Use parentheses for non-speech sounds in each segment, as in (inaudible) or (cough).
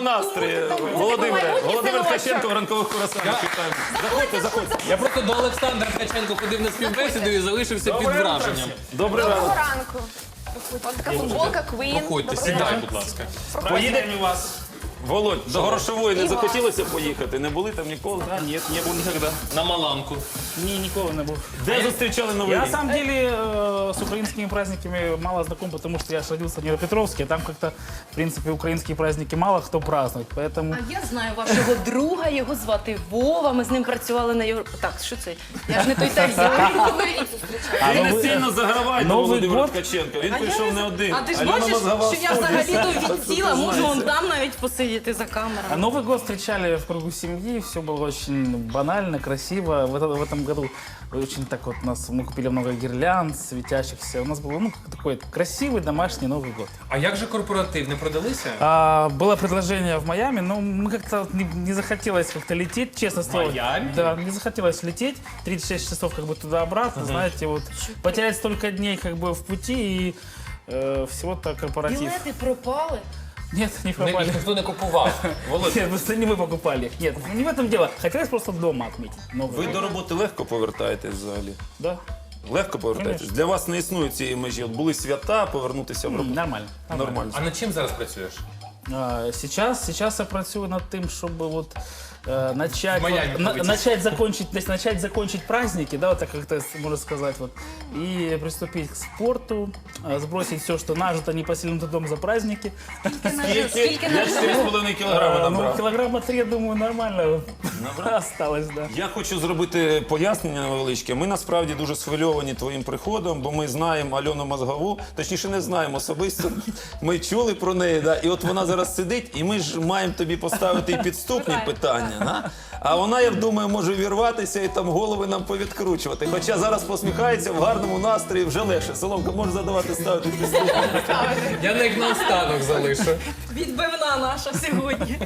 настрої. Володимире, Володимир. Ткаченко в ранкових курасанах. Вітаємо. Заходьте, заходьте. Я просто до Олександра Ткаченко ходив на співбесіду і залишився під враженням. Добрий ранок. Доброго ранку. Така футболка Queen. Проходьте, сідай, будь ласка. Поїдемо у вас. Володь, до Горошової не захотілося поїхати? Не були там ніколи? Да, нет, не был никогда. На Маланку. Не, никого не был. Де зустрічали новий Я на рік? самом деле э, с украинскими праздниками мало знаком, потому что я ж родился в Днепропетровске, а там как-то, в принципе, украинские праздники мало кто празднует, поэтому... А я знаю вашого друга, його звати Вова. Ми з ним працювали на Євро... Так, що це? Я ж не той так взяла. А Ви не Новый- сильно загравайте Новий Володимира год? Ткаченка. Він А я прийшов не не з- один. А ти ж Альона бачиш, Мозгова що я студія. взагалі то Так, (laughs) від тіла це можу знаєте. он там навіть посидіти за А камерами. Новый год встречали в кругу семьи, все было очень банально, красиво. В, это- в этом году очень так вот у нас, мы купили много гирлянд светящихся. У нас был ну, такой красивый домашний Новый год. А як же корпоратив? Не продалися? А, было предложение в Майами, но мы как-то вот не, не захотелось как-то лететь, честно слово. Майами? Да, не захотелось лететь. 36 часов как бы туда-обратно, знаете, вот потерять столько дней как бы в пути и э, всего-то корпоратив. Білети пропали. Нет, не Не, пропали. їх ніхто не купував. (laughs) Володь, Нет, просто не мы покупали их. Нет, не в этом дело. Хотелось просто дома отметить. Новый Ви год. до роботи легко повертаєтесь взагалі? Да, Легко повертаєтесь? Конечно. Для вас не існує цієї межі. От були свята, повернутися в М, роботу. нормально. Нормально. а над чим зараз працюєш? А, Сейчас, сейчас я працюю над тем, чтобы вот э, начать, В Майами вот, на- полететь. начать закончить, то есть начать закончить праздники, да, вот так как-то с- можно сказать, вот, и приступить к спорту, э, сбросить все, что нажито непосильным трудом за праздники. Скільки Я 4,5 кілограми Э, там ну, брав. килограмма три, я думаю, нормально (laughs) осталось, да. Я хочу зробити пояснення невеличке. Ми насправді дуже схвильовані твоїм приходом, бо ми знаємо Альону Мозгову, точніше не знаємо особисто. Ми чули про неї, да? і от вона зараз сидить, і ми ж маємо тобі поставити і підступні питання. Да? А вона, я думаю, може вірватися і там голови нам повідкручувати. Хоча зараз посміхається в гарному настрої, вже легше. Соломка, може задавати ставити підступні. Я не як на останок залишу. Відбивна наша сьогодні.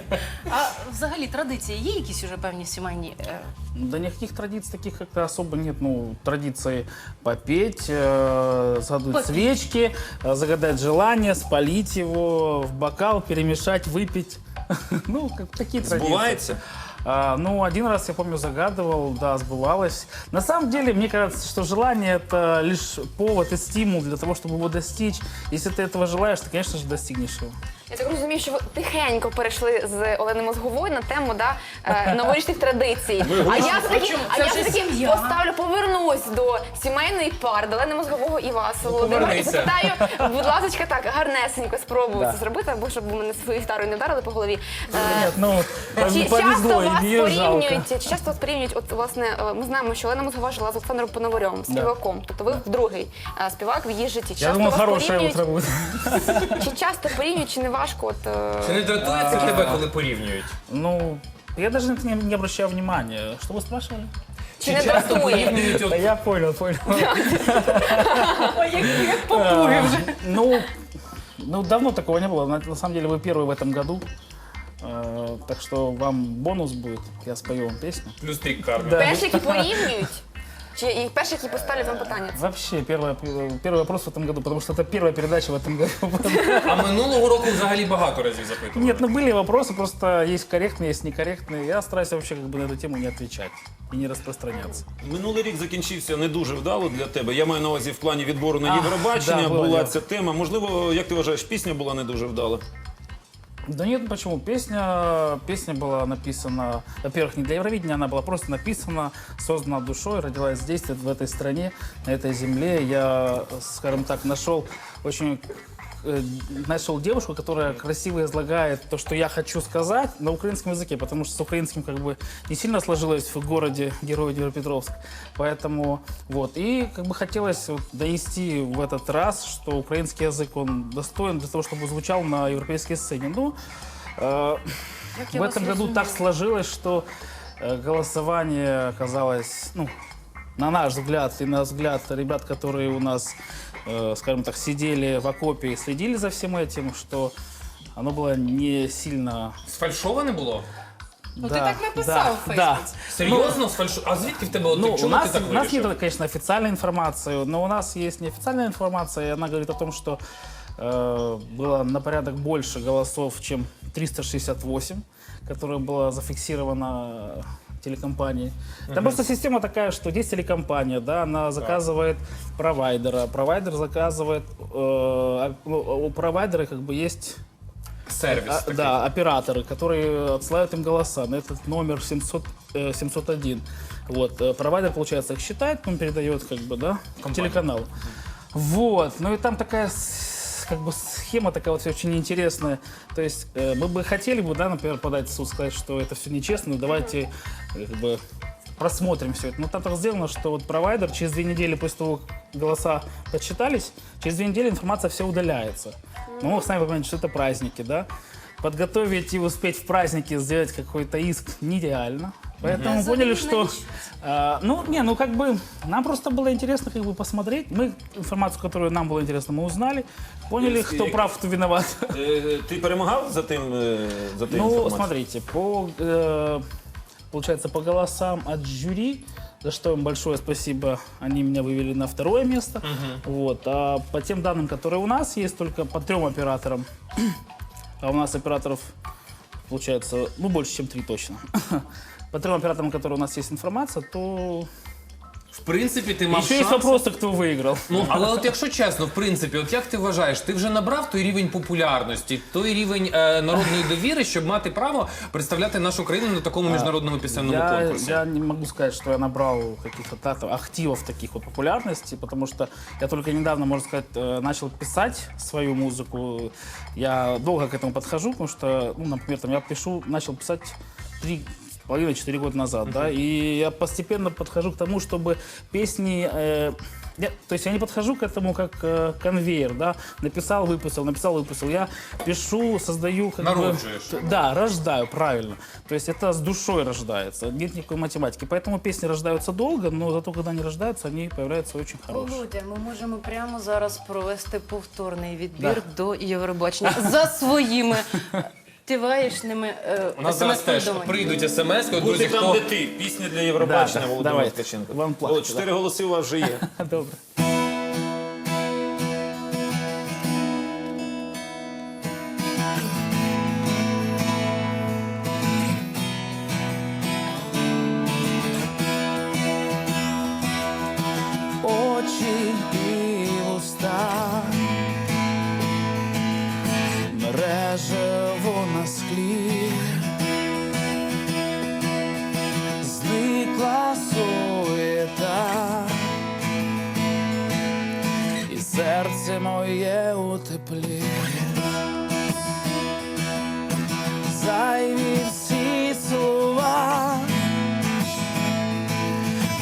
А взагалі традиції є якісь уже певні сімейні? е, Да никаких традиций таких как-то особо нет. Ну, традиции попеть, э, загадать Попеть. свечки, э, загадать желание, спалить его в бокал, перемешать, выпить. (laughs) Ну, как такие традиции. Збувається? А, ну, один раз, я помню, загадывал, да, сбывалось. На самом деле, мне кажется, что желание – это лишь повод и стимул для того, чтобы его достичь. Если ты этого желаешь, ты, конечно же, достигнешь его. Я так розумію, що ви тихенько перейшли з Олени Мозгової на тему да, е, новорічних традицій. А я все-таки, а я все-таки поставлю, повернусь до сімейної пари, до Олени Мозгового і вас, Володимира. І повернися. запитаю, будь ласка, так, гарнесенько спробую Да. це зробити, або щоб мене своєю гітарою не вдарили по голові. Е, ну, Чи часто вас и ее жалко. порівнюють, чи часто вас порівнюють, от власне, е, ми знаємо, що Олена Мозгова жила з Олександром Пономарьовим, співаком. Тобто ви другий е, співак в її житті. Я Часто думал, вас хорошее порівнюють, утро будет. чи часто порівнюють, чи не важко? От, е, Чи не дратує це тебе, коли порівнюють? Ну, я даже на это не, не обращаю внимания. Что вы спрашивали? чи не часто дратує? порівнюють? Да от- я понял, понял. (laughs) Ой, як, як попуги вже. Ну, ну, давно такого не было. На, на самом деле, вы первый в этом году. Э, так что вам бонус будет. Я спою вам песню. Плюс трік карми. Да. Перші, які порівнюють? Чи і перші, які поставлять вам питання? Вообще, первый, первый вопрос в этом году, потому что это первая передача в этом году. А минулого року взагалі багато разів запитували. Нет, ну были вопросы, просто есть корректные, есть некорректные. Я стараюсь вообще как бы на эту тему не отвечать и не распространяться. Минулий рік закінчився не дуже вдало для тебе. Я маю на увазі в плані відбору на А, Євробачення да, було була діло. ця тема. Можливо, як ти вважаєш, пісня була не дуже вдала? Да нет, почему? Песня, песня была написана, во-первых, не для Евровидения, она была просто написана, создана душой, родилась здесь, в этой стране, на этой земле. Я, скажем так, нашел очень э, нашел девушку, которая красиво излагает то, что я хочу сказать на украинском языке, потому что с украинским как бы не сильно сложилось в городе Герой Днепропетровск. Поэтому вот. И как бы хотелось вот донести в этот раз, что украинский язык, он достоин для того, чтобы звучал на европейской сцене. Ну, э, я в вас этом году так сложилось, что э, голосование оказалось, ну, на наш взгляд и на взгляд ребят, которые у нас, э, скажем так, сидели в окопе и следили за всем этим, что оно было не сильно... Сфальшоване було? Ну, ти так написав в да. Фейсбуці. Серйозно? Сфальшу... А звідки в тебе? От, Ну, у чому нас, ти так у нас вирішив? нет, конечно, официальной информации, но у нас есть неофициальная информация, и она говорит о том, что э, было на порядок больше голосов, чем 368, которая была зафиксирована телекомпанией. Там просто система такая, что есть телекомпания, да, она заказывает провайдера, провайдер заказывает, э, ну, у провайдера как бы есть Сервіс. а, да, операторы, которые отсылают им голоса на этот номер 700, э, 701. Вот, э, провайдер, получается, их считает, он передает, как бы, да, телеканал. Вот, ну и там такая как бы схема такая вот вся очень интересная. То есть э, мы бы хотели бы, да, например, подать в суд, сказать, что это все нечестно, давайте э, как бы просмотрим все это. Но там так сделано, что вот провайдер через две недели после того, как голоса подсчитались, через две недели информация все удаляется. Ну, вы сами понимаете, что это праздники, да? Подготовить и успеть в празднике сделать какой-то иск нереально. Поэтому мы поняли, что... а, ну, не, ну как бы нам просто было интересно как бы посмотреть. Мы информацию, которую нам было интересно, мы узнали. Поняли, Есть, кто э, прав, кто виноват. Е, Ти перемагав за тим, е, за тим Ну, інформацією? смотрите, по, э, получается, по голосам от жюри, за что им большое спасибо, они меня вывели на второе место. Вот. А по тем данным, которые у нас есть, только по трем операторам, а у нас операторов, получается, ну, больше, чем три точно. По трем операторам, которые у нас есть информация, то В принципі, ти мав еще есть шанс. вопросы, кто выиграл. Ну, але от якщо чесно, в принципі, от як ти вважаєш, ти вже набрав той рівень популярності, той рівень е, народної довіри, щоб мати право представляти нашу країну на такому міжнародному пісенному Я, конкурсі? я не могу сказать, что я набрал каких-то та- активов таких вот популярности, потому что я только недавно, можно сказать, э, начал писать свою музыку. Я долго к этому подхожу, потому что, ну, например, там я пишу, начал писать три с половиной, четыре года назад, да, и я постепенно подхожу к тому, чтобы песни э, я- то есть я не подхожу к этому как э, конвейер, да, написал, выпустил, написал, выпустил. Я пишу, создаю, как Народжуешь. бы, да, рождаю, правильно. То есть это с душой рождается, нет никакой математики. Поэтому песни рождаются долго, но зато когда они рождаются, они появляются очень хорошие. Володя, ми можемо прямо зараз провести повторний відбір до Євробачення за своїми тиваєшними е, У нас зараз теж прийдуть смс, коли друзі, там, хто де ти. Пісня для Євробачення Да, да, Володимира давайте. Ткаченко. Вам О, чотири голоси у вас вже є. (laughs) Добре. Склі зникла суєта, і серце моє у теплі. Зайві всі слова,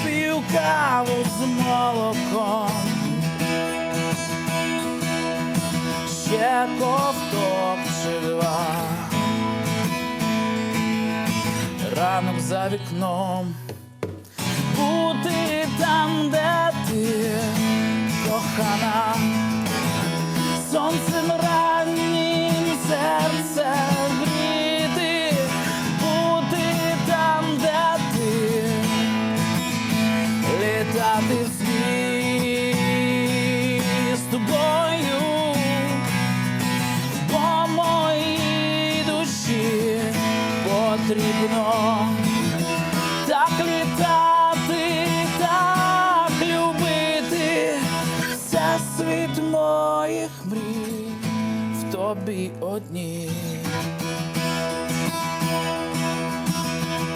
п'ю каву з молоком, ще за вікном, бути там, де ти кохана, в тобі одній.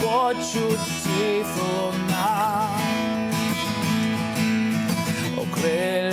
Почуттів луна окрилює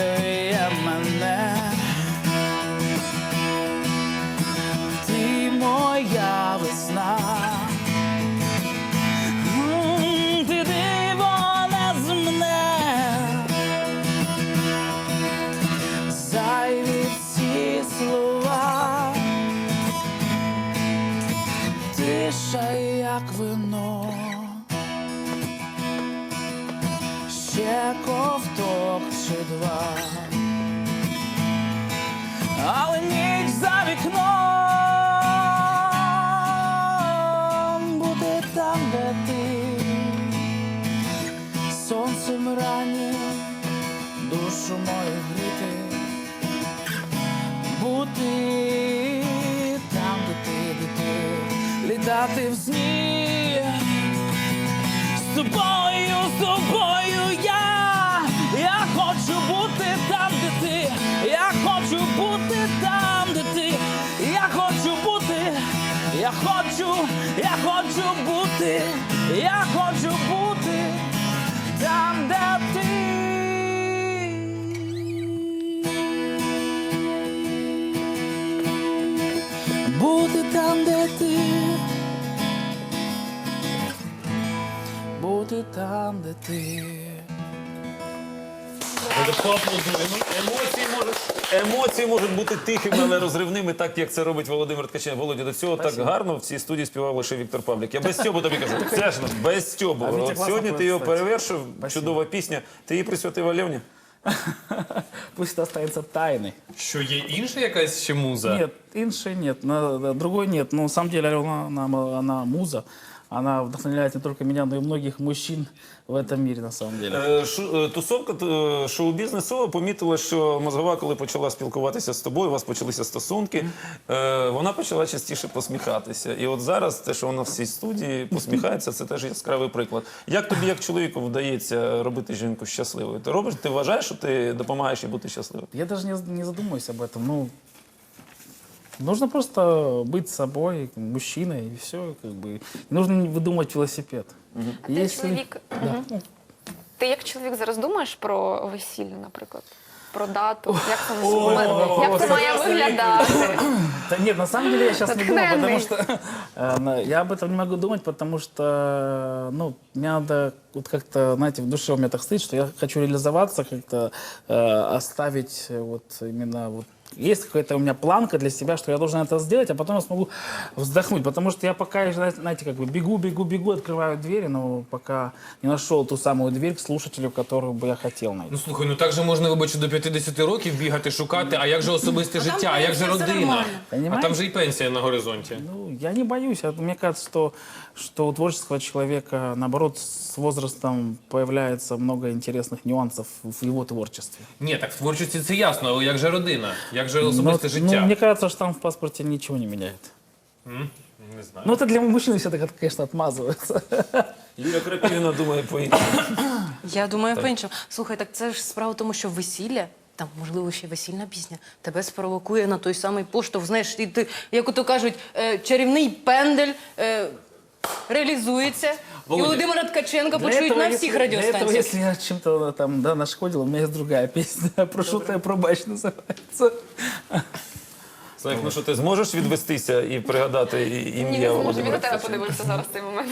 З тобою, з собою я, я хочу бути там, де ти, я хочу бути там, де ти, я хочу бути, я хочу, я хочу бути, Бути там, де ти. Емоції можуть, емоції можуть бути тихими, але розривними, так як це робить Володимир Ткаченко. Володя, до цього так гарно в цій студії співав лише Віктор Павлік. Я без Стьобу тобі кажу. Чесно, без Стьобу. От Сьогодні ти його перевершив. Чудова пісня. Ти її присвятив Альоні? (laughs) Пусть это останется тайной. Що є інша якась ще муза? Нет, инши нет, на- на- другой нет. Но на самом деле Алена, она, она муза Она вдохновляет не только меня, но и многих мужчин в этом мире, на самом деле. Е, шу- е, Тусовка е, шоу-бізнесова помітила, що мозгова, коли почала спілкуватися з тобою, у вас почалися стосунки. е, Вона почала частіше посміхатися. І от зараз те, що вона в цій студії посміхається, це теж яскравий приклад. Як тобі, як чоловіку, вдається робити жінку щасливою? Ти робиш? Ти вважаєш, що ти допомагаєш їй бути щасливою? Я даже не, не задумываюсь об этом. Ну, нужно просто быть собой, мужчиной, и все. Как бы. Не нужно не выдумывать велосипед. А ти чоловік. Мгм. Ти як чоловік зараз думаєш про весілля, наприклад? Про дату? Як це, як це має виглядати? Да нет, на самом деле я сейчас не думаю, потому Откровенный. что э, на- я об этом не могу думать, потому что, ну, мне надо вот как-то, знаете, в душе у меня так стоит, что я хочу реализоваться, как-то э, оставить э, вот именно вот есть какая-то у меня планка для себя, что я должен это сделать, а потом я смогу вздохнуть. Потому что я пока, знаете, как бы бегу, бегу, бегу, открываю двери, но пока не нашел ту самую дверь к слушателю, которую бы я хотел найти. Ну слухай, ну так же можна, вибачте, до 50 років бігати, шукати, а як же особисте життя, а як же пенсія, все родина? нормально. А Понимаете? там же і пенсія на горизонті. Ну, я не боюсь. А Мне кажется, что, что у творческого человека, наоборот, с возрастом появляется много интересных нюансов в его творчестве. Ні, так в творчості це ясно, але як же родина? Як же Но- особисте ну, життя? мне кажется, что там в паспорте ничего не меняет. Не знаю. Ну, это для мужчины все так, конечно, отмазывается. Юля Крапівіна думає по-іншому. Я думаю по-іншому. Слухай, так це ж справа в тому, що весілля. Там, можливо, ще весільна пісня тебе спровокує на той самий поштовх. Знаєш, і ти, як ото кажуть, е, чарівний пендель е, реалізується. Володя. І Володимира Ткаченка Для почують этого, на если- всіх Для этого, радіостанціях. если я чем-то там да, нашкодил, у меня есть другая песня. (laughs) Прошу тебя пробач называется. Слайк, ну що ти зможеш відвестися і пригадати і- Ні, не ім'я зможу. Він Володимира на тебе Ткаченка? подивився зараз в цей момент.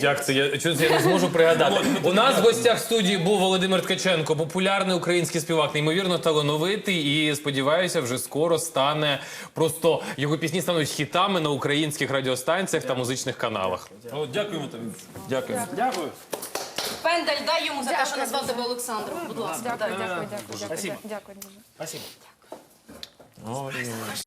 Як це? Я чого це я не зможу пригадати. У нас в гостях студії був Володимир Ткаченко, популярний український співак, неймовірно талановитий. І сподіваюся, вже скоро стане просто його пісні стануть хітами на українських радіостанціях та музичних каналах. О, Дякуємо тобі. Дякуємо. Дякую. Пендель, дай йому за те, що назвав тебе Олександром. Будь ласка. Дякую, дякую, дякую, дякую. Дуже. Спасибо. Ой.